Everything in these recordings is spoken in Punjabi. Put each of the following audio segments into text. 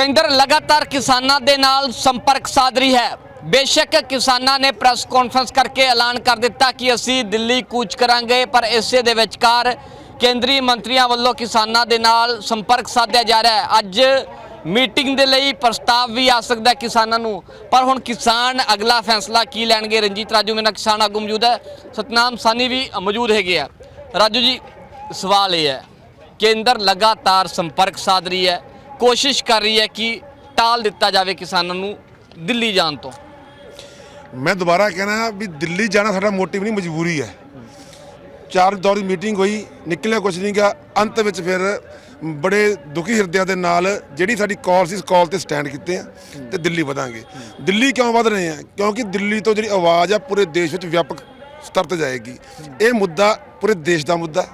ਕੇਂਦਰ ਲਗਾਤਾਰ ਕਿਸਾਨਾਂ ਦੇ ਨਾਲ ਸੰਪਰਕ ਸਾਧ ਰਹੀ ਹੈ। ਬੇਸ਼ੱਕ ਕਿਸਾਨਾਂ ਨੇ ਪ੍ਰੈਸ ਕਾਨਫਰੰਸ ਕਰਕੇ ਐਲਾਨ ਕਰ ਦਿੱਤਾ ਕਿ ਅਸੀਂ ਦਿੱਲੀ ਕੂਚ ਕਰਾਂਗੇ, ਪਰ ਇਸੇ ਦੇ ਵਿਚਕਾਰ ਕੇਂਦਰੀ ਮੰਤਰੀਆਂ ਵੱਲੋਂ ਕਿਸਾਨਾਂ ਦੇ ਨਾਲ ਸੰਪਰਕ ਸਾਧਿਆ ਜਾ ਰਿਹਾ ਹੈ। ਅੱਜ ਮੀਟਿੰਗ ਦੇ ਲਈ ਪ੍ਰਸਤਾਵ ਵੀ ਆ ਸਕਦਾ ਕਿਸਾਨਾਂ ਨੂੰ। ਪਰ ਹੁਣ ਕਿਸਾਨ ਅਗਲਾ ਫੈਸਲਾ ਕੀ ਲੈਣਗੇ? ਰਣਜੀਤ ਰਾਜੂ ਮੇਰਾ ਕਿਸਾਨ ਆਗੂ ਮੌਜੂਦ ਹੈ। ਸਤਨਾਮ ਸਾਨੀ ਵੀ ਮੌਜੂਦ ਹੈਗੇ ਆ। ਰਾਜੂ ਜੀ, ਸਵਾਲ ਇਹ ਹੈ, ਕੇਂਦਰ ਲਗਾਤਾਰ ਸੰਪਰਕ ਸਾਧ ਰਹੀ ਹੈ। ਕੋਸ਼ਿਸ਼ ਕਰ ਰਹੀ ਹੈ ਕਿ ਟਾਲ ਦਿੱਤਾ ਜਾਵੇ ਕਿਸਾਨਾਂ ਨੂੰ ਦਿੱਲੀ ਜਾਣ ਤੋਂ। ਮੈਂ ਦੁਬਾਰਾ ਕਹਿਣਾ ਵੀ ਦਿੱਲੀ ਜਾਣਾ ਸਾਡਾ ਮੋਟਿਵ ਨਹੀਂ, ਮਜਬੂਰੀ ਹੈ। ਚਾਰ ਦੌਰ ਦੀ ਮੀਟਿੰਗ ਹੋਈ, ਨਿਕਲਿਆ ਕੁਝ ਨਹੀਂ ਗਿਆ ਅੰਤ ਵਿੱਚ ਫਿਰ ਬੜੇ ਦੁਖੀ ਹਿਰਦਿਆਂ ਦੇ ਨਾਲ ਜਿਹੜੀ ਸਾਡੀ ਕਾਲ ਸੀ, ਇਸ ਕਾਲ ਤੇ ਸਟੈਂਡ ਕੀਤੇ ਆ ਤੇ ਦਿੱਲੀ ਵਧਾਂਗੇ। ਦਿੱਲੀ ਕਿਉਂ ਵਧ ਰਹੇ ਆ? ਕਿਉਂਕਿ ਦਿੱਲੀ ਤੋਂ ਜਿਹੜੀ ਆਵਾਜ਼ ਆ, ਪੂਰੇ ਦੇਸ਼ ਵਿੱਚ ਵਿਆਪਕ ਸਤਰ ਤੇ ਜਾਏਗੀ। ਇਹ ਮੁੱਦਾ ਪੂਰੇ ਦੇਸ਼ ਦਾ ਮੁੱਦਾ।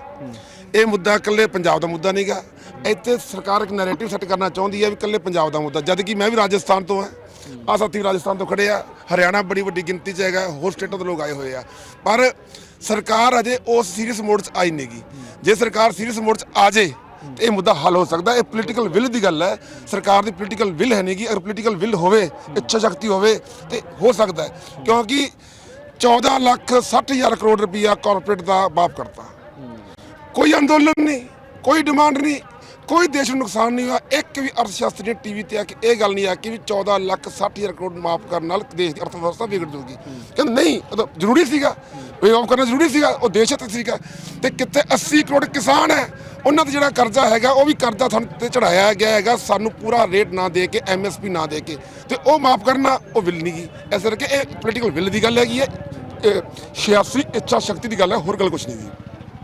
ਇਹ ਮੁੱਦਾ ਇਕੱਲੇ ਪੰਜਾਬ ਦਾ ਮੁੱਦਾ ਨਹੀਂਗਾ ਇੱਥੇ ਸਰਕਾਰ ਇੱਕ ਨੈਰੇਟਿਵ ਸੈੱਟ ਕਰਨਾ ਚਾਹੁੰਦੀ ਹੈ ਵੀ ਇਕੱਲੇ ਪੰਜਾਬ ਦਾ ਮੁੱਦਾ, ਜਦ ਕਿ ਮੈਂ ਵੀ ਰਾਜਸਥਾਨ ਤੋਂ ਹਾਂ। ਆ ਸਾਥੀ ਰਾਜਸਥਾਨ ਤੋਂ ਖੜੇ ਆ। ਹਰਿਆਣਾ ਬੜੀ ਵੱਡੀ ਗਿਣਤੀ 'ਚ ਹੈਗਾ, ਹੋਰ ਸਟੇਟਾਂ ਤੋਂ ਲੋਕ ਆਏ ਹੋਏ ਆ। ਪਰ ਸਰਕਾਰ ਅਜੇ ਉਸ ਸੀਰੀਅਸ ਮੋਡ 'ਚ ਆਈ ਨਹੀਂਗੀ। ਜੇ ਸਰਕਾਰ ਸੀਰੀਅਸ ਮੋਡ 'ਚ ਆ ਜੇ, ਤੇ ਇਹ ਮੁੱਦਾ ਹੱਲ ਹੋ ਸਕਦਾ। ਇਹ ਪੋਲੀਟੀਕਲ ਵਿਲ ਦੀ ਗੱਲ ਹੈ। ਸਰਕਾਰ ਦੀ ਪੋਲੀਟੀਕਲ ਵਿਲ ਹੈ ਨਹੀਂਗੀ। ਅਗਰ ਪੋਲੀਟੀਕਲ ਵਿਲ ਹੋਵੇ, ਇੱਛਾ ਸ਼ਕਤੀ ਹੋਵੇ, ਤੇ ਹੋ ਸਕਦਾ ਕਿਉਂਕਿ 14 ਲੱਖ 60 ਹਜ਼ਾਰ ਕਰੋੜ ਰੁਪਈਆ ਕਾਰਪੋਰੇਟ ਦਾ ਮਾਫ ਕਰਤਾ। ਕੋਈ ਅੰਦੋਲਨ ਨਹੀਂ, ਕੋਈ ਡਿਮਾਂਡ ਨਹੀਂ। ਕੋਈ ਦੇਸ਼ ਨੂੰ ਨੁਕਸਾਨ ਨਹੀਂ ਹੋਇਆ। ਇੱਕ ਵੀ ਅਰਥਸ਼ਾਸਤਰੀ ਨੇ ਟੀਵੀ ਤੇ ਆ ਕੇ ਇਹ ਗੱਲ ਨਹੀਂ ਆ ਕਿ ਵੀ 14 ਲੱਖ 60 ਹਜ਼ਾਰ ਕਰੋੜ ਮਾਫ ਕਰਨ ਨਾਲ ਦੇਸ਼ ਦੀ ਅਰਥ ਵਿਵਸਥਾ ਵਿਗੜ ਜਾਊਗੀ। ਕਹਿੰਦੇ ਨਹੀਂ, ਉਹ ਜ਼ਰੂਰੀ ਸੀਗਾ। ਵੇ ਆਫ ਕਰਨਾ ਜ਼ਰੂਰੀ ਸੀਗਾ, ਉਹ ਦੇਸ਼ ਹਿੱਤ ਸੀਗਾ। ਤੇ ਕਿੱਥੇ 80 ਕਰੋੜ ਕਿਸਾਨ ਹੈ, ਉਹਨਾਂ ਦਾ ਜਿਹੜਾ ਕਰਜ਼ਾ ਹੈਗਾ, ਉਹ ਵੀ ਕਰਜ਼ਾ ਸਾਨੂੰ ਤੇ ਚੜਾਇਆ ਗਿਆ ਹੈਗਾ, ਸਾਨੂੰ ਪੂਰਾ ਰੇਟ ਨਾ ਦੇ ਕੇ ਐਮਐਸਪੀ ਨਾ ਦੇ ਕੇ। ਤੇ ਉਹ ਮਾਫ ਕਰਨਾ, ਉਹ ਵਿਲ ਨਹੀਂ ਗਈ। ਇਸ ਕਰਕੇ ਇਹ ਪੋਲੀਟੀਕਲ ਵਿਲ ਦੀ ਗੱਲ ਹੈਗੀ ਹੈ, ਇਹ ਸਿਆਸੀ ਇੱਛਾ ਸ਼ਕਤੀ ਦੀ ਗੱਲ ਹੈ, ਹੋਰ ਗੱਲ ਕੁਝ ਨਹੀਂ ਜੀ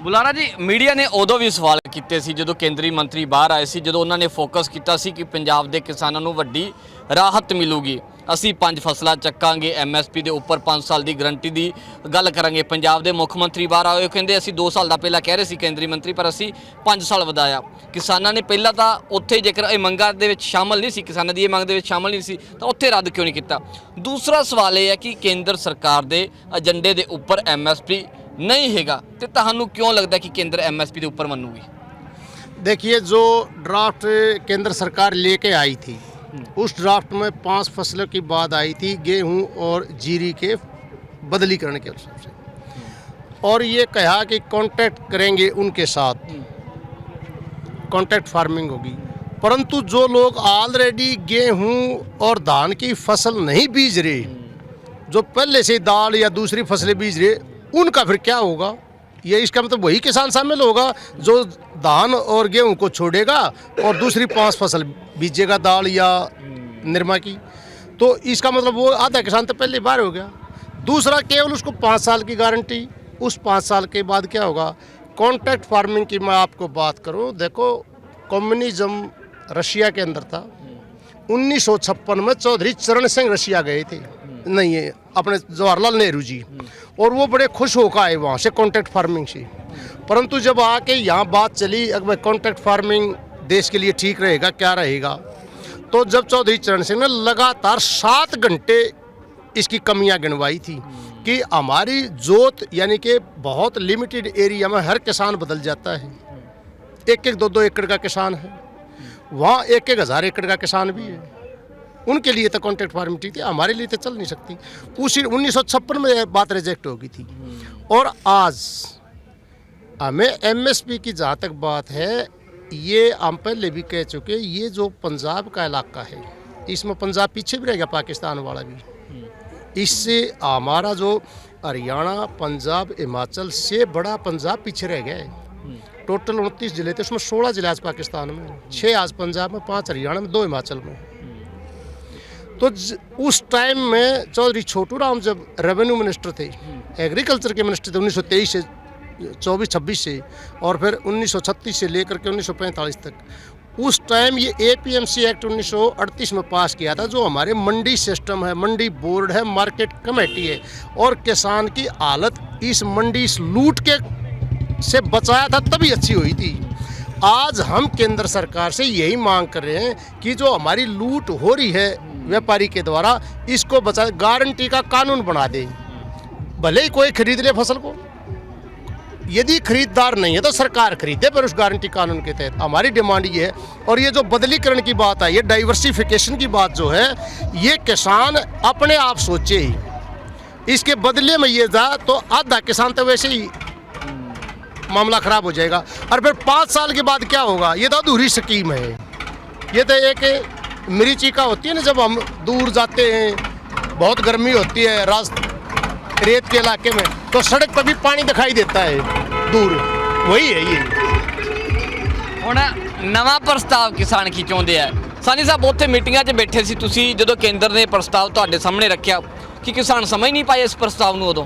ਬੁਲਾਰਾ ਜੀ, ਮੀਡੀਆ ਨੇ ਉਦੋਂ ਵੀ ਸਵਾਲ ਕੀਤੇ ਸੀ ਜਦੋਂ ਕੇਂਦਰੀ ਮੰਤਰੀ ਬਾਹਰ ਆਏ ਸੀ, ਜਦੋਂ ਉਹਨਾਂ ਨੇ ਫੋਕਸ ਕੀਤਾ ਸੀ ਕਿ ਪੰਜਾਬ ਦੇ ਕਿਸਾਨਾਂ ਨੂੰ ਵੱਡੀ ਰਾਹਤ ਮਿਲੂਗੀ। ਅਸੀਂ ਪੰਜ ਫਸਲਾਂ ਚੱਕਾਂਗੇ ਐਮਐਸਪੀ ਦੇ ਉੱਪਰ 5 ਸਾਲ ਦੀ ਗਰੰਟੀ ਦੀ ਗੱਲ ਕਰਾਂਗੇ। ਪੰਜਾਬ ਦੇ ਮੁੱਖ ਮੰਤਰੀ ਬਾਹਰ ਆਏ ਕਹਿੰਦੇ, ਅਸੀਂ 2 ਸਾਲ ਦਾ ਪਹਿਲਾਂ ਕਹਿ ਰਹੇ ਸੀ ਕੇਂਦਰੀ ਮੰਤਰੀ, ਪਰ ਅਸੀਂ 5 ਸਾਲ ਵਧਾਇਆ। ਕਿਸਾਨਾਂ ਨੇ ਪਹਿਲਾਂ ਤਾਂ ਉੱਥੇ ਜੇਕਰ ਇਹ ਮੰਗਾਂ ਦੇ ਵਿੱਚ ਸ਼ਾਮਲ ਨਹੀਂ ਸੀ, ਕਿਸਾਨਾਂ ਦੀ ਇਹ ਮੰਗ ਦੇ ਵਿੱਚ ਸ਼ਾਮਲ ਨਹੀਂ ਸੀ, ਤਾਂ ਉੱਥੇ ਰੱਦ ਕਿਉਂ ਨਹੀਂ ਕੀਤਾ? ਦੂਸਰਾ ਸਵਾਲ ਇਹ ਹੈ ਕਿ ਕੇਂਦਰ ਸਰਕਾਰ ਦੇ ਏਜੰਡੇ ਦੇ ਉੱਪਰ ਐਮਐਸਪੀ ਨਹੀਂ ਹੈਗਾ ਤੇ ਤੁਹਾਨੂੰ ਕਿਉਂ ਲੱਗਦਾ ਕਿ ਕੇਂਦਰ ਐਮਐਸਪੀ ਦੇ ਉੱਪਰ ਮੰਨੂਗੀ देखिए जो ड्राफ्ट केंद्र सरकार लेके आई थी उस ड्राफ्ट में पांच फसलों की बात आई थी गेहूं और जीरी के बदलीकरण के हिसाब से और ये कहा कि कांटेक्ट करेंगे उनके साथ कांटेक्ट फार्मिंग होगी परंतु जो लोग ऑलरेडी गेहूं और धान की फसल नहीं बीज रहे जो पहले से दाल या दूसरी फसलें बीज रहे उनका फिर क्या होगा? ये इसका मतलब वही किसान शामिल होगा जो धान और गेहूँ को छोड़ेगा और दूसरी पाँच फ़सल बीजेगा दाल या निरमा की। तो इसका मतलब वो आधा किसान तो पहले बाहर हो गया। दूसरा केवल उसको पाँच साल की गारंटी। उस पाँच साल के बाद क्या होगा? कॉन्ट्रैक्ट फ़ार्मिंग की मैं आपको बात करूँ, देखो, कम्युनिज्म रशिया के अंदर था। 1956 में चौधरी चरण सिंह रशिया गए थे। नहीं है अपने जवाहरलाल नेहरू जी। और वो बड़े खुश होकर आए वहाँ से कॉन्ट्रैक्ट फ़ार्मिंग से। परंतु जब आके यहाँ बात चली अगर कॉन्ट्रैक्ट फ़ार्मिंग देश के लिए ठीक रहेगा, क्या रहेगा? तो जब चौधरी चरण सिंह ने लगातार सात घंटे इसकी कमियाँ गिनवाई थी कि हमारी जोत यानी कि बहुत लिमिटेड एरिया में हर किसान बदल जाता है। एक एक दो दो एकड़ का किसान है। वहाँ एक एक हज़ार एकड़ का किसान भी है। उनके लिए तो कॉन्ट्रैक्ट फ़ार्मिंग ठीक थी हमारे लिए तो चल नहीं सकती। उसी उन्नीस में बात रिजेक्ट हो गई थी। और आज हमें एमएसपी की जहाँ तक बात है ये हम पहले भी कह चुके ये जो पंजाब का इलाका है इसमें पंजाब पीछे भी रह गया पाकिस्तान वाला भी। इससे हमारा जो हरियाणा पंजाब हिमाचल से बड़ा पंजाब पीछे रह गया है। टोटल उनतीस ज़िले थे उसमें सोलह ज़िले आज पाकिस्तान में छः आज पंजाब में पाँच हरियाणा में दो हिमाचल में तो उस टाइम में चौधरी छोटू राम जब रेवेन्यू मिनिस्टर थे एग्रीकल्चर के मिनिस्टर थे 1923 से चौबीस, छब्बीस से, और फिर 1936 से लेकर के 1945 तक, उस टाइम ये एपीएमसी एक्ट 1938 में पास किया था, जो हमारे मंडी सिस्टम है, मंडी बोर्ड है मार्केट कमेटी है, और किसान की हालत इस मंडी, इस लूट के से बचाया था, तभी अच्छी हुई थी। आज हम केंद्र सरकार से यही मांग कर रहे हैं कि जो हमारी लूट हो रही है व्यापारी के द्वारा इसको बचा, गारंटी का कानून बना दे। भले ही कोई खरीद ले फ़सल को। यदि खरीददार नहीं है तो सरकार खरीदे, पर उस गारंटी कानून के तहत। हमारी डिमांड ये है, और ये जो बदलीकरण की बात है ये डाइवर्सिफिकेशन की बात जो है, ये किसान अपने आप सोचे ही। इसके बदले में ये था तो आधा किसान तो वैसे ही मामला खराब हो जाएगा। और फिर पाँच साल के बाद क्या होगा? ये तो अधूरी स्कीम है। ये तो एक मिर्ची का होती है ना जब हम दूर जाते हैं बहुत गर्मी होती है रास्त रेत के इलाके में तो सड़क पर भी पानी दिखाई देता है दूर वही है ये ਹੁਣ ਨਵਾਂ ਪ੍ਰਸਤਾਵ ਕਿਸਾਨ ਕੀ ਚਾਹੁੰਦੇ ਆ ਸਾਨੀ ਸਾਹਿਬ ਉੱਥੇ ਮੀਟਿੰਗਾਂ 'ਚ ਬੈਠੇ ਸੀ ਤੁਸੀਂ ਜਦੋਂ ਕੇਂਦਰ ਨੇ ਪ੍ਰਸਤਾਵ ਤੁਹਾਡੇ ਸਾਹਮਣੇ ਰੱਖਿਆ ਕਿ ਕਿਸਾਨ ਸਮਝ ਨਹੀਂ ਪਾਏ ਇਸ ਪ੍ਰਸਤਾਵ ਨੂੰ ਉਦੋਂ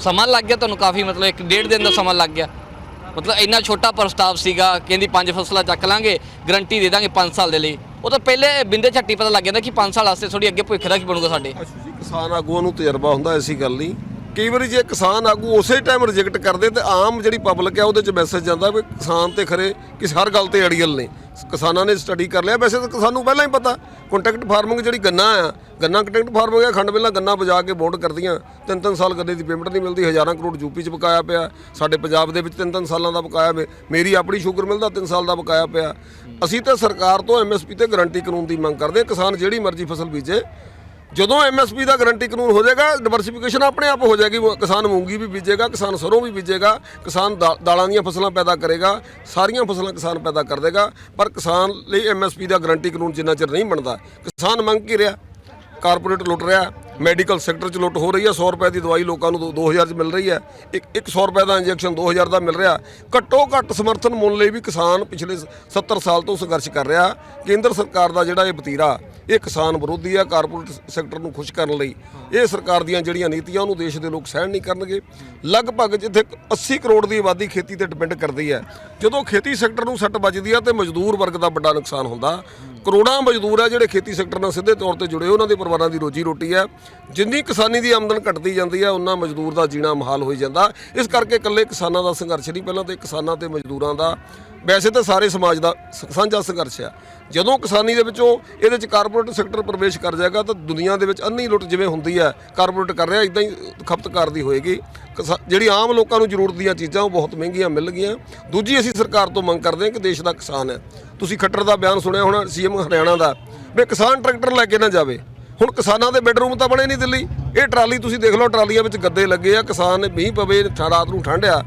ਸਮਾਂ ਲੱਗ ਗਿਆ ਤੁਹਾਨੂੰ ਕਾਫੀ ਮਤਲਬ ਇੱਕ ਡੇਢ ਦਿਨ ਦਾ ਸਮਾਂ ਲੱਗ ਗਿਆ ਮਤਲਬ ਇੰਨਾ ਛੋਟਾ ਪ੍ਰਸਤਾਵ ਸੀਗਾ ਕਹਿੰਦੀ ਪੰਜ ਫਸਲਾਂ ਚੱਕ ਲਾਂਗੇ ਗਰੰਟੀ ਦੇ ਦਾਂਗੇ 5 ਸਾਲ ਦੇ ਲਈ ਉਹ ਤਾਂ ਪਹਿਲੇ ਬਿੰਦੇ ਝੱਟੀ ਪਤਾ ਲੱਗ ਜਾਂਦਾ ਕਿ 5 ਸਾਲ ਵਾਸਤੇ ਥੋੜੀ ਅੱਗੇ ਭੁੱਖ ਦਾ ਕੀ ਬਣੂਗਾ ਸਾਡੇ। ਕਿਸਾਨ ਆਗੂਆਂ ਨੂੰ ਤਜਰਬਾ ਹੁੰਦਾ ਐਸੀ ਗੱਲ ਨਹੀਂ। ਕਈ ਵਾਰੀ ਜੇ ਕਿਸਾਨ ਆਗੂ ਉਸੇ ਟਾਈਮ ਰਿਜੈਕਟ ਕਰਦੇ ਤੇ ਆਮ ਜਿਹੜੀ ਪਬਲਿਕ ਹੈ ਉਹਦੇ ਚ ਮੈਸੇਜ ਜਾਂਦਾ ਵੀ ਕਿਸਾਨ ਤੇ ਖਰੇ ਕਿਸ ਹਰ ਗੱਲ ਤੇ ਅੜੀਅਲ ਨੇ। ਕਿਸਾਨਾਂ ਨੇ ਸਟੱਡੀ ਕਰ ਲਿਆ। ਵੈਸੇ ਤਾਂ ਸਾਨੂੰ ਪਹਿਲਾਂ ਹੀ ਪਤਾ ਕੰਟੈਕਟ ਫਾਰਮਿੰਗ ਜਿਹੜੀ ਗੰਨਾ ਆ, ਗੰਨਾ ਕੰਟਰੈਕਟ ਫਾਰਮਿੰਗ ਆ, ਖੰਡ ਮਿੱਲਾਂ ਗੰਨਾ ਬਜਾ ਕੇ ਬੋਰਡ ਕਰਦੀਆਂ। ਤਿੰਨ ਤਿੰਨ ਸਾਲ ਗੰਨੇ ਦੀ ਪੇਮੈਂਟ ਨਹੀਂ ਮਿਲਦੀ, ਹਜ਼ਾਰਾਂ ਕਰੋੜ ਯੂਪੀ ਚ ਬਕਾਇਆ ਪਿਆ। ਸਾਡੇ ਪੰਜਾਬ ਦੇ ਵਿੱਚ ਤਿੰਨ ਤਿੰਨ ਸਾਲਾਂ ਦਾ ਬਕਾਇਆ ਮੇਰੀ ਆਪਣੀ ਸ਼ੂਗਰ ਮਿਲਦਾ ਤਿੰਨ ਸਾਲ ਦਾ ਬਕਾਇਆ ਪਿਆ। ਅਸੀਂ ਤਾਂ ਸਰਕਾਰ ਤੋਂ ਐਮਐਸਪੀ ਤੇ ਗਾਰੰਟੀ ਕਾਨੂੰਨ ਦੀ ਮੰਗ ਕਰਦੇ ਹਾਂ। ਕਿਸਾਨ ਜਿਹੜੀ ਮਰਜ਼ੀ ਫਸਲ ਬੀਜੇ ਜਦੋਂ ਐਮਐਸਪੀ ਦਾ ਗਾਰੰਟੀ ਕਾਨੂੰਨ ਹੋ ਜਾਏਗਾ ਡਿਵਰਸਿਫਿਕੇਸ਼ਨ ਆਪਣੇ ਆਪ ਹੋ ਜਾਏਗੀ ਕਿਸਾਨ ਮੂੰਗੀ ਵੀ ਬੀਜੇਗਾ, ਕਿਸਾਨ ਸਰੋਂ ਵੀ ਬੀਜੇਗਾ, ਕਿਸਾਨ ਦਾ- ਦਾਲਾਂ ਦੀਆਂ ਫਸਲਾਂ ਪੈਦਾ ਕਰੇਗਾ, ਸਾਰੀਆਂ ਫਸਲਾਂ ਕਿਸਾਨ ਪੈਦਾ ਕਰ ਦੇਗਾ, ਪਰ ਕਿਸਾਨ ਲਈ ਐਮਐਸਪੀ ਦਾ ਗਾਰੰਟੀ ਕਾਨੂੰਨ ਜਿੰਨਾ ਚਿਰ ਨਹੀਂ ਬਣਦਾ, ਕਿਸਾਨ ਮੰਗ ਕੀ ਰਿਹਾ? ਕਾਰਪੋਰੇਟ ਲੁੱਟ ਰਿਹਾ ਮੈਡੀਕਲ ਸੈਕਟਰ 'ਚ ਲੁੱਟ ਹੋ ਰਹੀ ਹੈ। 100 ਰੁਪਏ ਦੀ ਦਵਾਈ ਲੋਕਾਂ ਨੂੰ 2000 'ਚ ਮਿਲ ਰਹੀ ਹੈ। ਇੱਕ 100 ਰੁਪਏ ਦਾ ਇੰਜੈਕਸ਼ਨ 2000 ਦਾ ਮਿਲ ਰਿਹਾ। ਘੱਟੋ ਘੱਟ ਸਮਰਥਨ ਮੁੱਲ ਲਈ ਵੀ ਕਿਸਾਨ ਪਿਛਲੇ 70 ਸਾਲ ਤੋਂ ਸੰਘਰਸ਼ ਕਰ ਰਿਹਾ। ਕੇਂਦਰ ਸਰਕਾਰ ਦਾ ਜਿਹੜਾ ਇਹ ਵਤੀਰਾ ਇਹ ਕਿਸਾਨ ਵਿਰੋਧੀ ਆ ਕਾਰਪੋਰੇਟ ਸੈਕਟਰ ਨੂੰ ਖੁਸ਼ ਕਰਨ ਲਈ। ਇਹ ਸਰਕਾਰ ਦੀਆਂ ਜਿਹੜੀਆਂ ਨੀਤੀਆਂ, ਉਹਨੂੰ ਦੇਸ਼ ਦੇ ਲੋਕ ਸਹਿਣ ਨਹੀਂ ਕਰਨਗੇ। ਲਗਭਗ ਜਿੱਥੇ 80 ਕਰੋੜ ਦੀ ਆਬਾਦੀ ਖੇਤੀ ਤੇ ਡਿਪੈਂਡ ਕਰਦੀ ਹੈ। ਜਦੋਂ ਖੇਤੀ ਸੈਕਟਰ ਨੂੰ ਸੱਟ ਵੱਜਦੀ ਆ ਤੇ ਮਜ਼ਦੂਰ ਵਰਗ ਦਾ ਵੱਡਾ ਨੁਕਸਾਨ ਹੁੰਦਾ। ਕਰੋੜਾਂ ਮਜ਼ਦੂਰ ਆ ਜਿਹੜੇ ਖੇਤੀ ਸੈਕਟਰ ਨਾਲ ਸਿੱਧੇ ਤੌਰ ਤੇ ਜੁੜੇ ਉਹਨਾਂ ਦੇ ਪਰਿਵਾਰਾਂ ਦੀ ਰੋਜੀ ਰੋਟੀ ਹੈ। ਜਿੰਨੀ ਕਿਸਾਨੀ ਦੀ ਆਮਦਨ ਘਟਦੀ ਜਾਂਦੀ ਹੈ ਉਨਾ ਮਜ਼ਦੂਰ ਦਾ ਜੀਣਾ ਮਹਾਲ ਹੋਈ ਜਾਂਦਾ। ਇਸ ਕਰਕੇ ਇਕੱਲੇ ਕਿਸਾਨਾਂ ਦਾ ਸੰਘਰਸ਼ ਨਹੀਂ ਪਹਿਲਾਂ ਤੇ ਕਿਸਾਨਾਂ ਤੇ ਮਜ਼ਦੂਰਾਂ ਦਾ। ਵੈਸੇ ਤਾਂ ਸਾਰੇ ਸਮਾਜ ਦਾ ਸ- ਸਾਂਝਾ ਸੰਘਰਸ਼ ਆ। ਜਦੋਂ ਕਿਸਾਨੀ ਦੇ ਵਿੱਚੋਂ ਇਹਦੇ ਚ ਕਾਰਪੋਰੇਟ ਸੈਕਟਰ ਪ੍ਰਵੇਸ਼ ਕਰ ਜਾਏਗਾ, ਤਾਂ ਦੁਨੀਆ ਦੇ ਵਿੱਚ ਅੰਨੀ ਲੁੱਟ ਜਿਵੇਂ ਹੁੰਦੀ ਹੈ ਕਾਰਪੋਰੇਟ ਕਰ ਰਿਹਾ ਇਦਾਂ ਹੀ ਖਪਤਕਾਰ ਦੀ ਹੋਏਗੀ। ਕਿਸਾ- ਜਿਹੜੀ ਆਮ ਲੋਕਾਂ ਨੂੰ ਜ਼ਰੂਰਤ ਦੀਆਂ ਚੀਜ਼ਾਂ, ਉਹ ਬਹੁਤ ਮਹਿੰਗੀਆਂ ਮਿਲ ਗਈਆਂ। ਦੂਜੀ ਅਸੀਂ ਸਰਕਾਰ ਤੋਂ ਮੰਗ ਕਰਦੇ ਹਾਂ ਕਿ ਦੇਸ਼ ਦਾ ਕਿਸਾਨ ਹੈ। ਤੁਸੀਂ ਖੱਟਰ ਦਾ ਬਿਆਨ ਸੁਣਿਆ ਹੋਣਾ ਸੀਐਮ ਹਰਿਆਣਾ ਦਾ। ਵੀ ਕਿਸਾਨ ਟਰੈਕਟਰ ਲੈ ਕੇ ਨਾ ਜਾਵੇ। ਹੁਣ ਕਿਸਾਨਾਂ ਦੇ ਬੈਡਰੂਮ ਤਾਂ ਬਣੇ ਨਹੀਂ ਦਿੱਲੀ। ਇਹ ਟਰਾਲੀ ਤੁਸੀਂ ਦੇਖ ਲਓ, ਟਰਾਲੀਆਂ ਵਿੱਚ ਗੱਦੇ ਲੱਗੇ ਆ, ਕਿਸਾਨ ਨੇ ਮੀਂਹ ਪਵੇ ਰਾਤ ਨੂੰ ਠੰਡ ਆ,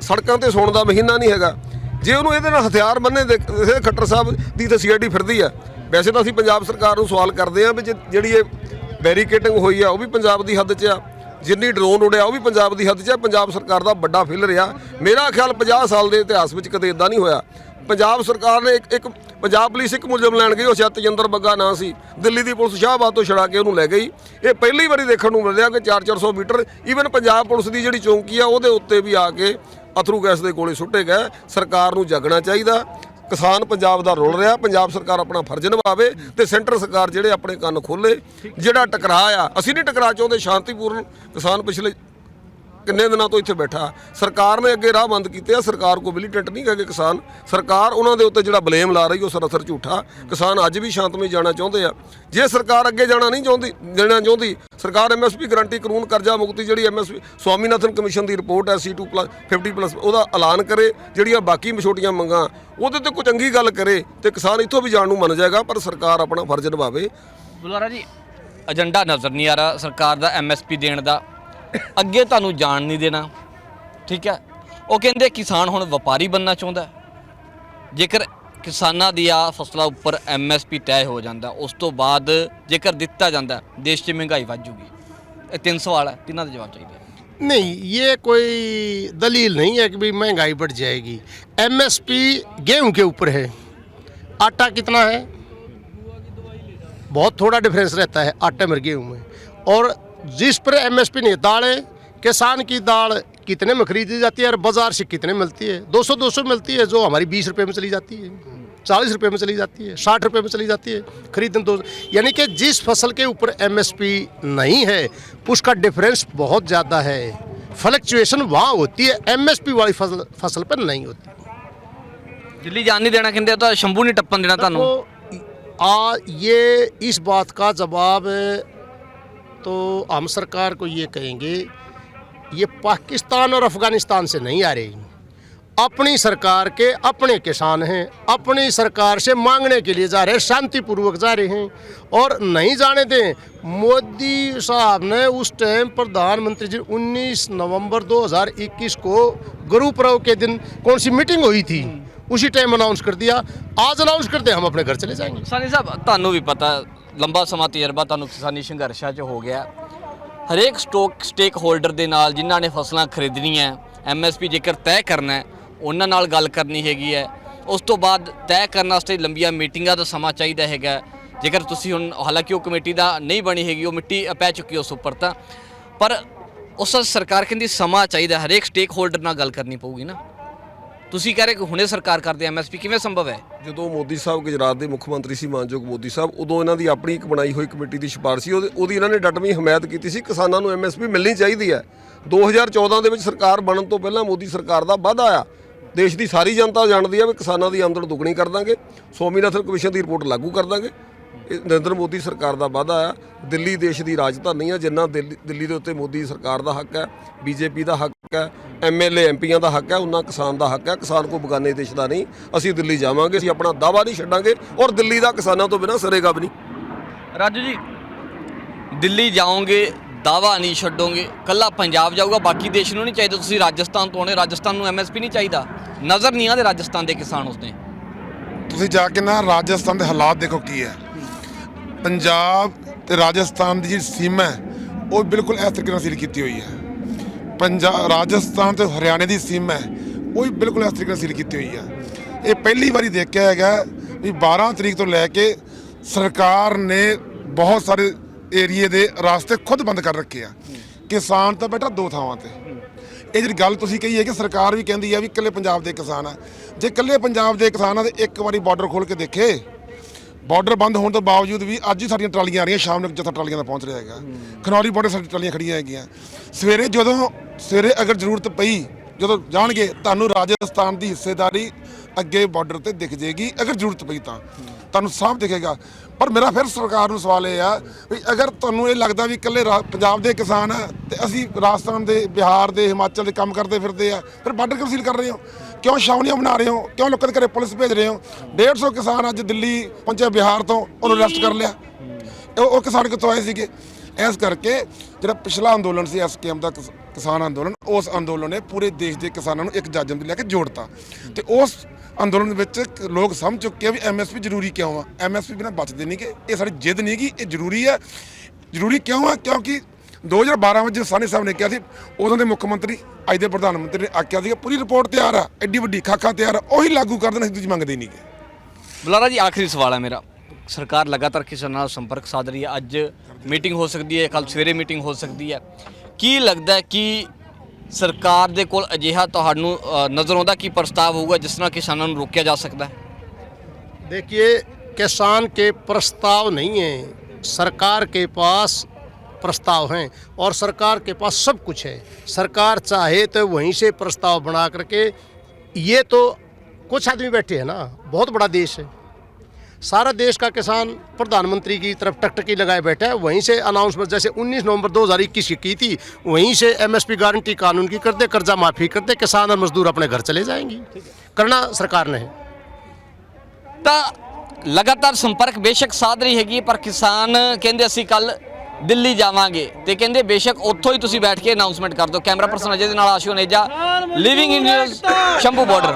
ਸੜਕਾਂ ਤੇ ਸੌਣ ਦਾ ਮਹੀਨਾ ਨਹੀਂ ਹੈਗਾ। ਜੇ ਉਹਨੂੰ ਇਹਦੇ ਨਾਲ ਹਥਿਆਰ ਬੰਨੇ ਦੇ ਖੱਟਰ ਸਾਹਿਬ ਦੀ ਤਾਂ ਸੀਆਈਡੀ ਫਿਰਦੀ ਆ। ਵੈਸੇ ਤਾਂ ਅਸੀਂ ਪੰਜਾਬ ਸਰਕਾਰ ਨੂੰ ਸਵਾਲ ਕਰਦੇ ਆ ਵੀ ਜੇ- ਜਿਹੜੀ ਇਹ ਬੈਰੀਕੇਟਿੰਗ ਹੋਈ ਆ, ਉਹ ਵੀ ਪੰਜਾਬ ਦੀ ਹੱਦ 'ਚ ਆ। ਜਿੰਨੀ ਡਰੋਨ ਉਡਿਆ, ਉਹ ਵੀ ਪੰਜਾਬ ਦੀ ਹੱਦ 'ਚ ਆ। ਪੰਜਾਬ ਸਰਕਾਰ ਦਾ ਵੱਡਾ ਫਿਲਰ ਆ। ਮੇਰਾ ਖਿਆਲ 50 ਸਾਲ ਦੇ ਇਤਿਹਾਸ ਵਿੱਚ ਕਦੇ ਇਦਾਂ ਨਹੀਂ ਹੋਇਆ। ਪੰਜਾਬ ਸਰਕਾਰ ਨੇ ਇੱਕ ਇੱਕ ਪੰਜਾਬ ਪੁਲਿਸ ਇੱਕ ਮੁਲਜ਼ਮ ਲੈਣ ਗਈ, ਉਹ ਸ਼ਾਇਦ ਤਜਿੰਦਰ ਬੱਗਾ ਨਾਂ ਸੀ। ਦਿੱਲੀ ਦੀ ਪੁਲਿਸ ਸ਼ਾਹਬਾਦ ਤੋਂ ਛੜਾ ਕੇ ਉਹਨੂੰ ਲੈ ਗਈ। ਇਹ ਪਹਿਲੀ ਵਾਰੀ ਦੇਖਣ ਨੂੰ ਮਿਲ ਰਿਹਾ ਕਿ 4-400 ਮੀਟਰ ਈਵਨ ਪੰਜਾਬ ਪੁਲਿਸ ਦੀ ਜਿਹੜੀ ਚੌਂਕੀ ਆ, ਉਹਦੇ ਉੱਤੇ ਵੀ ਆ ਕੇ ਅਥਰੂ ਗੈਸ ਦੇ ਗੋਲੇ ਸੁੱਟੇ ਗਏ। ਸਰਕਾਰ ਨੂੰ ਜਾਗਣਾ ਚਾਹੀਦਾ। ਕਿਸਾਨ ਪੰਜਾਬ ਦਾ ਰੋਲ ਰਿਹਾ। ਪੰਜਾਬ ਸਰਕਾਰ ਆਪਣਾ ਫਰਜ਼ ਨਿਭਾਵੇ ਤੇ ਸੈਂਟਰ ਸਰਕਾਰ ਜਿਹੜੇ ਆਪਣੇ ਕੰਨ ਖੋਲੇ। ਜਿਹੜਾ ਟਕਰਾਅ ਆ, ਅਸੀਂ ਨਹੀਂ ਟਕਰਾਅ ਚਾਹੁੰਦੇ, ਸ਼ਾਂਤੀਪੂਰਨ ਕਿਸਾਨ ਪਿਛਲੇ ਕਿੰਨੇ ਦਿਨਾਂ ਤੋਂ ਇੱਥੇ ਬੈਠਾ। ਸਰਕਾਰ ਨੇ ਅੱਗੇ ਰਾਹ ਬੰਦ ਕੀਤੇ ਆ, ਸਰਕਾਰ ਕੋ ਮਿਲੀਟੈਂਟ ਨਹੀਂ ਹੈਗੇ ਕਿਸਾਨ। ਸਰਕਾਰ ਉਹਨਾਂ ਦੇ ਉੱਤੇ ਜਿਹੜਾ ਬਲੇਮ ਲਾ ਰਹੀ, ਉਹ ਸਰਾਸਰ ਝੂਠਾ। ਕਿਸਾਨ ਅੱਜ ਵੀ ਸ਼ਾਂਤਮਈ ਜਾਣਾ ਚਾਹੁੰਦੇ ਆ। ਜੇ ਸਰਕਾਰ ਅੱਗੇ ਜਾਣਾ ਨਹੀਂ ਚਾਹੁੰਦੀ ਦੇਣਾ ਚਾਹੁੰਦੀ, ਸਰਕਾਰ ਐਮਐਸਪੀ ਗਰੰਟੀ ਕਾਨੂੰਨ ਕਰਜ਼ਾ ਮੁਕਤੀ ਜਿਹੜੀ ਐਮਐਸਪੀ ਸਵਾਮੀਨਾਥਨ ਕਮਿਸ਼ਨ ਦੀ ਰਿਪੋਰਟ ਹੈ C2 50 ਉਹਦਾ ਐਲਾਨ ਕਰੇ, ਜਿਹੜੀਆਂ ਬਾਕੀ ਛੋਟੀਆਂ ਮੰਗਾਂ, ਉਹਦੇ ਤੇ ਕੋਈ ਚੰਗੀ ਗੱਲ ਕਰੇ, ਤੇ ਕਿਸਾਨ ਇੱਥੋਂ ਵੀ ਜਾਣ ਨੂੰ ਮੰਨ ਜਾਏਗਾ, ਪਰ ਸਰਕਾਰ ਆਪਣਾ ਫਰਜ਼ ਨਿਭਾਵੇ। ਬੁਲਾਰਾ ਜੀ ਏਜੰਡਾ ਨਜ਼ਰ ਨਹੀਂ ਆ ਰਿਹਾ ਸਰਕਾਰ ਦਾ ਐਮਐਸਪੀ ਦੇਣ ਦਾ। ਅੱਗੇ ਤੁਹਾਨੂੰ ਜਾਣ ਨਹੀਂ ਦੇਣਾ ਠੀਕ ਹੈ ਉਹ ਕਹਿੰਦੇ ਕਿਸਾਨ ਹੁਣ ਵਪਾਰੀ ਬੰਨਣਾ ਚਾਹੁੰਦਾ ਹੈ। ਜੇਕਰ ਕਿਸਾਨਾਂ ਦੀ ਆ ਫਸਲਾਂ ਉੱਪਰ ਐਮਐਸਪੀ ਤੈਅ ਹੋ ਜਾਂਦਾ ਉਸ ਤੋਂ ਬਾਅਦ ਜੇਕਰ ਦਿੱਤਾ ਜਾਂਦਾ ਦੇਸ਼ 'ਚ ਮਹਿੰਗਾਈ ਵੱਧ ਜੂਗੀ ਇਹ ਤਿੰਨ ਸਵਾਲ ਹੈ ਤਿੰਨਾਂ ਦੇ ਜਵਾਬ ਚਾਹੀਦੇ नहीं ये कोई दलील नहीं है कि भाई महंगाई बढ़ जाएगी एमएसपी गेहूं के ऊपर है आटा कितना है बहुत थोड़ा डिफरेंस रहता है आटे में और गेहूं में और जिस पर एमएसपी नहीं दाल है किसान की दाल कितने में खरीदी जाती है और बाजार से कितने मिलती है 200 200 मिलती है जो हमारी बीस रुपए में चली जाती है चालीस रुपए में चली जाती है साठ रुपए में चली जाती है खरीदन दो यानी कि जिस फसल के ऊपर एमएसपी नहीं है उसका डिफरेंस बहुत ज़्यादा है फ्लक्चुएशन वहाँ होती है एमएसपी वाली फसल फसल पर नहीं होती ਦਿੱਲੀ ਜਾਣ ਨਹੀਂ ਦੇਣਾ ਕਹਿੰਦੇ ਉਹ ਤਾਂ ਸ਼ੰਭੂ ਨਹੀਂ ਟੱਪਣ ਦੇਣਾ ਤੁਹਾਨੂੰ तो आ ये इस बात का जवाब तो हम सरकार को ये कहेंगे, ये पाकिस्तान और अफ़गानिस्तान से नहीं आ रही। अपनी सरकार के अपने किसान हैं, अपनी सरकार से मांगने के लिए जा रहे हैं, शांतिपूर्वक जा रहे हैं और नहीं जाने दें। मोदी साहब ने उस टाइम प्रधानमंत्री जी 19 नवंबर 2021 को गुरुपुरव के दिन कौन सी मीटिंग हुई थी, उसी टाइम अनाउंस कर दिया। आज अनाउंस करते हम अपने घर चले जाएँगे। सानी साहब थानू भी पता ਲੰਬਾ ਸਮਾਂ ਤਜਰਬਾ ਤੁਹਾਨੂੰ ਕਿਸਾਨੀ ਸੰਘਰਸ਼ਾਂ 'ਚ ਹੋ ਗਿਆ। ਹਰੇਕ ਸਟੋਕ ਸਟੇਕ ਹੋਲਡਰ ਦੇ ਨਾਲ ਜਿਨ੍ਹਾਂ ਨੇ ਫਸਲਾਂ ਖਰੀਦਣੀਆਂ ਐਮਐਸਪੀ ਜੇਕਰ ਤੈਅ ਕਰਨਾ ਉਹਨਾਂ ਨਾਲ ਗੱਲ ਕਰਨੀ ਹੈਗੀ ਹੈ। ਉਸ ਤੋਂ ਬਾਅਦ ਤੈਅ ਕਰਨ ਵਾਸਤੇ ਲੰਬੀਆਂ ਮੀਟਿੰਗਾਂ ਦਾ ਸਮਾਂ ਚਾਹੀਦਾ ਹੈਗਾ ਜੇਕਰ ਤੁਸੀਂ ਹੁਣ, ਹਾਲਾਂਕਿ ਉਹ ਕਮੇਟੀ ਦਾ ਨਹੀਂ ਬਣੀ ਹੈਗੀ, ਉਹ ਮਿੱਟੀ ਪੈ ਚੁੱਕੀ ਉਸ ਉੱਪਰ ਤਾਂ। ਪਰ ਉਸ ਸਰਕਾਰ ਕਹਿੰਦੀ ਸਮਾਂ ਚਾਹੀਦਾ, ਹਰੇਕ ਸਟੇਕ ਹੋਲਡਰ ਨਾਲ ਗੱਲ ਕਰਨੀ ਪਊਗੀ ਨਾ। ਤੁਸੀਂ ਕਹਿ ਰਹੇ ਕਿ ਹੁਣੇ ਸਰਕਾਰ ਕਰਦੇ ਐਮਐਸਪੀ ਕਿਵੇਂ ਸੰਭਵ ਹੈ? ਜਦੋਂ ਮੋਦੀ ਸਾਹਿਬ ਗੁਜਰਾਤ ਦੇ ਮੁੱਖ ਮੰਤਰੀ ਸੀ ਮਾਨਯੋਗ ਮੋਦੀ ਸਾਹਿਬ, ਉਦੋਂ ਇਹਨਾਂ ਦੀ ਆਪਣੀ ਇੱਕ ਬਣਾਈ ਹੋਈ ਕਮੇਟੀ ਦੀ ਸਿਫਾਰਿਸ਼ ਸੀ। ਉਹਦੇ- ਉਹਦੀ ਇਹਨਾਂ ਨੇ ਡਟਵੀਂ ਹਮਾਇਤ ਕੀਤੀ ਸੀ, ਕਿਸਾਨਾਂ ਨੂੰ ਐਮਐਸਪੀ ਮਿਲਣੀ ਚਾਹੀਦੀ ਹੈ। 2014 ਦੇ ਵਿੱਚ ਸਰਕਾਰ ਬਣਨ ਤੋਂ ਪਹਿਲਾਂ ਮੋਦੀ ਸਰਕਾਰ ਦਾ ਵਾਅਦਾ ਆਇਆ। ਦੇਸ਼ ਦੀ ਸਾਰੀ ਜਨਤਾ ਜਾਣਦੀ ਹੈ ਵੀ ਕਿਸਾਨਾਂ ਦੀ ਆਮਦਨ ਦੁੱਗਣੀ ਕਰ ਦਾਂਗੇ। ਸੋਮੀਨਾਥਨ ਕਮਿਸ਼ਨ ਦੀ ਰਿਪੋਰਟ ਲਾਗੂ ਕਰ ਦਾਂਗੇ। ਇਹ ਨਰਿੰਦਰ ਮੋਦੀ ਸਰਕਾਰ ਦਾ ਵਾਅਦਾ ਆ। ਦਿੱਲੀ ਦੇਸ਼ ਦੀ ਰਾਜਧਾਨੀ ਆ ਜਿੰਨਾ ਦਿੱਲੀ ਦਿੱਲੀ ਦੇ ਉੱਤੇ ਮੋਦੀ ਸਰਕਾਰ ਦਾ ਹੱਕ ਹੈ ਬੀਜੇਪੀ ਦਾ ਹੱਕ ਹੈ ਐਮਐਲਏ ਐਮਪੀਆਂ ਦਾ ਹੱਕ ਹੈ ਉਹਨਾਂ ਕਿਸਾਨ ਦਾ ਹੱਕ ਹੈ ਕਿਸਾਨ ਕੋ ਬਗਾਨੇ ਦੇਸ਼ ਦਾ ਨਹੀਂ ਅਸੀਂ ਦਿੱਲੀ ਜਾਵਾਂਗੇ ਅਸੀਂ ਆਪਣਾ ਦਾਵਾ ਨਹੀਂ ਛੱਡਾਂਗੇ ਔਰ ਦਿੱਲੀ ਦਾ ਕਿਸਾਨਾਂ ਤੋਂ ਬਿਨਾਂ ਸਰੇਗਾ ਵੀ ਨਹੀਂ। ਰਾਜੂ ਜੀ ਦਿੱਲੀ ਜਾਓਗੇ ਦਾਵਾ ਨਹੀਂ ਛੱਡੋਗੇ ਕੱਲਾ ਪੰਜਾਬ ਜਾਊਗਾ ਬਾਕੀ ਦੇਸ਼ ਨੂੰ ਨਹੀਂ ਚਾਹੀਦਾ ਤੁਸੀਂ ਰਾਜਸਥਾਨ ਤੋਂ ਆਉਣੇ ਰਾਜਸਥਾਨ ਨੂੰ ਐਮਐਸਪੀ ਨਹੀਂ ਚਾਹੀਦਾ। ਨਜ਼ਰ ਨਹੀਂ ਆਉਂਦੇ ਰਾਜਸਥਾਨ ਦੇ ਕਿਸਾਨ ਉਸਨੇ ਤੁਸੀਂ ਜਾ ਕੇ ਨਾ ਰਾਜਸਥਾਨ ਦੇ ਹਾਲਾਤ ਦੇਖੋ ਕੀ ਹੈ। ਪੰਜਾਬ ਤੇ ਰਾਜਸਥਾਨ ਦੀ ਜਿਹੜੀ ਸੀਮਾ ਹੈ, ਉਹ ਬਿਲਕੁਲ ਇਸ ਤਰੀਕੇ ਨਾਲ ਸੀਲ ਕੀਤੀ ਹੋਈ ਹੈ। ਪੰਜਾਬ, ਰਾਜਸਥਾਨ ਤੇ ਹਰਿਆਣੇ ਦੀ ਸੀਮਾ ਹੈ, ਉਹ ਵੀ ਬਿਲਕੁਲ ਇਸ ਤਰੀਕੇ ਨਾਲ ਸੀਲ ਕੀਤੀ ਹੋਈ ਹੈ। ਇਹ ਪਹਿਲੀ ਵਾਰੀ ਦੇਖਿਆ ਹੈਗਾ ਵੀ 12 ਤਰੀਕ ਤੋਂ ਲੈ ਕੇ ਸਰਕਾਰ ਨੇ ਬਹੁਤ ਸਾਰੇ ਏਰੀਏ ਦੇ ਰਾਸਤੇ ਖੁਦ ਬੰਦ ਕਰ ਰੱਖੇ ਆ। ਕਿਸਾਨ ਤਾਂ ਬੈਠਾ ਦੋ ਥਾਵਾਂ ਤੇ। ਇਹ ਜਿਹੜੀ ਗੱਲ ਤੁਸੀਂ ਕਹੀ ਹੈ ਕਿ ਸਰਕਾਰ ਵੀ ਕਹਿੰਦੀ ਹੈ ਵੀ ਇਕੱਲੇ ਪੰਜਾਬ ਦੇ ਕਿਸਾਨ ਆ। ਜੇ ਇਕੱਲੇ ਪੰਜਾਬ ਦੇ ਕਿਸਾਨ ਆ ਦੇ ਇੱਕ ਵਾਰੀ ਬਾਰਡਰ ਖੋਲ ਕੇ ਦੇਖੇ ਬਾਰਡਰ ਬੰਦ ਹੋਣ ਤੋਂ ਬਾਵਜੂਦ ਵੀ ਅੱਜ ਹੀ ਸਾਡੀਆਂ ਟਰਾਲੀਆਂ ਆ ਰਹੀਆਂ, ਸ਼ਾਮ ਨੂੰ ਜਥਾ ਟਰਾਲੀਆਂ ਦਾ ਪਹੁੰਚ ਰਿਹਾ ਹੈਗਾ। ਖਨੌਰੀ ਬਾਰਡਰ ਸਾਡੀ ਟਰਾਲੀਆਂ ਖੜੀਆਂ ਹੈਗੀਆਂ। ਸਵੇਰੇ ਜਦੋਂ, ਸਵੇਰੇ ਅਗਰ ਜ਼ਰੂਰਤ ਪਈ, ਜਦੋਂ ਜਾਣਗੇ, ਤੁਹਾਨੂੰ ਰਾਜਸਥਾਨ ਦੀ ਹਿੱਸੇਦਾਰੀ ਅੱਗੇ ਬਾਰਡਰ ਤੇ ਦਿਖ ਜੇਗੀ ਅਗਰ ਜ਼ਰੂਰਤ ਪਈ ਤਾਂ। ਤੁਹਾਨੂੰ ਸਾਫ਼ ਦਿਖੇਗਾ। ਪਰ ਮੇਰਾ ਫਿਰ ਸਰਕਾਰ ਨੂੰ ਸਵਾਲ ਇਹ ਆ ਵੀ ਅਗਰ ਤੁਹਾਨੂੰ ਇਹ ਲੱਗਦਾ ਵੀ ਇਕੱਲੇ ਰਾ- ਪੰਜਾਬ ਦੇ ਕਿਸਾਨ ਆ, ਤੇ ਅਸੀਂ ਰਾਜਸਥਾਨ ਦੇ, ਬਿਹਾਰ ਦੇ, ਹਿਮਾਚਲ ਦੇ ਕੰਮ ਕਰਦੇ ਫਿਰਦੇ ਆ, ਫਿਰ ਬਾਰਡਰ ਕਿਉਂ ਸੀਲ ਕਰ ਰਹੇ ਹੋ? ਕਿਉਂ ਛਾਵਣੀਆਂ ਬਣਾ ਰਹੇ ਹੋ? ਕਿਉਂ ਲੋਕਾਂ ਦੇ ਘਰੇ ਪੁਲਿਸ ਭੇਜ ਰਹੇ ਹੋ? 150 ਕਿਸਾਨ ਅੱਜ ਦਿੱਲੀ ਪਹੁੰਚੇ ਬਿਹਾਰ ਤੋਂ, ਉਹਨੂੰ ਅਰੈਸਟ ਕਰ ਲਿਆ। ਉਹ ਕਿਸਾਨ ਕਿੱਥੋਂ ਆਏ ਸੀਗੇ? ਇਸ ਕਰਕੇ ਜਿਹੜਾ ਪਿਛਲਾ ਅੰਦੋਲਨ ਸੀ ਐਸਕੇਐਮ ਦਾ ਕਿਸਾਨ ਅੰਦੋਲਨ, ਉਸ ਅੰਦੋਲਨ ਨੇ ਪੂਰੇ ਦੇਸ਼ ਦੇ ਕਿਸਾਨਾਂ ਨੂੰ ਇੱਕ ਜਾਜਮ ਤੇ ਲੈ ਕੇ ਜੋੜਤਾ। ਤੇ ਉਸ ਅੰਦੋਲਨ ਦੇ ਵਿੱਚ ਲੋਕ ਸਮਝ ਚੁੱਕੇ ਆ ਵੀ ਐਮਐਸਪੀ ਜ਼ਰੂਰੀ ਕਿਉਂ ਆ? ਐਮਐਸਪੀ ਬਿਨਾਂ ਬਚਦੇ ਨਹੀਂਗੇ ਇਹ ਸਾਡੀ ਜਿੱਦ ਨਹੀਂਗੀ ਇਹ ਜ਼ਰੂਰੀ ਹੈ ਜ਼ਰੂਰੀ ਕਿਉਂ ਆ? ਕਿਉਂਕਿ 2012 ਵਿੱਚ ਸਾਨੀ ਸਾਹਿਬ ਨੇ ਕਿਹਾ ਸੀ ਉਦੋਂ ਦੇ ਮੁੱਖ ਮੰਤਰੀ ਅੱਜ ਦੇ ਪ੍ਰਧਾਨ ਮੰਤਰੀ ਨੇ ਆਖਿਆ ਸੀ ਪੂਰੀ ਰਿਪੋਰਟ ਤਿਆਰ ਆ ਐਡੀ ਵੱਡੀ ਖਾਕਾ ਤਿਆਰ ਆ ਉਹੀ ਲਾਗੂ ਕਰ ਦੇਣਾ ਅਸੀਂ ਦੂਜੀ ਮੰਗਦੇ ਨਹੀਂਗੇ ਬੁਲਾਰਾ ਜੀ ਆਖਰੀ ਸਵਾਲ ਹੈ ਮੇਰਾ ਸਰਕਾਰ ਲਗਾਤਾਰ ਕਿਸਾਨਾਂ ਨਾਲ ਸੰਪਰਕ ਸਾਧ ਰਹੀ ਹੈ ਅੱਜ ਮੀਟਿੰਗ ਹੋ ਸਕਦੀ ਹੈ ਕੱਲ ਸਵੇਰੇ ਮੀਟਿੰਗ ਹੋ ਸਕਦੀ ਹੈ ਕੀ ਲੱਗਦਾ ਹੈ ਕਿ ਸਰਕਾਰ ਦੇ ਕੋਲ ਅਜਿਹਾ ਤੁਹਾਨੂੰ ਅ, ਨਜ਼ਰ ਆਉਂਦਾ ਕੀ ਪ੍ਰਸਤਾਵ ਹੋਊਗਾ ਜਿਸ ਨਾਲ ਕਿਸਾਨਾਂ ਨੂੰ ਰੋਕਿਆ ਜਾ ਸਕਦਾ ਹੈ देखिए किसान के प्रस्ताव नहीं है सरकार के पास प्रस्ताव हैं और सरकार के पास सब कुछ है सरकार चाहे तो वहीं से प्रस्ताव बना करके ये तो कुछ आदमी बैठे हैं ना बहुत बड़ा देश है सारा देश का किसान प्रधानमंत्री की तरफ टकटकी लगाए बैठा है वहीं से अनाउंसमेंट जैसे 19 नवंबर 2021 की की थी वहीं से एमएसपी गारंटी कानून की कर दे कर्जा माफी कर दे किसान और मजदूर अपने घर चले जाएंगी करना सरकार ने है ਤਾਂ ਲਗਾਤਾਰ ਸੰਪਰਕ ਬੇਸ਼ੱਕ ਸਾਧ ਰਹੀ ਹੈਗੀ ਪਰ ਕਿਸਾਨ ਕਹਿੰਦੇ ਅਸੀਂ ਕੱਲ ਦਿੱਲੀ ਜਾਵਾਂਗੇ ਤੇ ਕਹਿੰਦੇ ਬੇਸ਼ੱਕ ਉੱਥੋਂ ਹੀ ਤੁਸੀਂ ਬੈਠ ਕੇ ਅਨਾਉਂਸਮੈਂਟ ਕਰ ਦਿਓ। ਕੈਮਰਾ ਪਰਸਨ ਅਜੇ ਦੇ ਨਾਲ Ashu Neja living in Shambhu border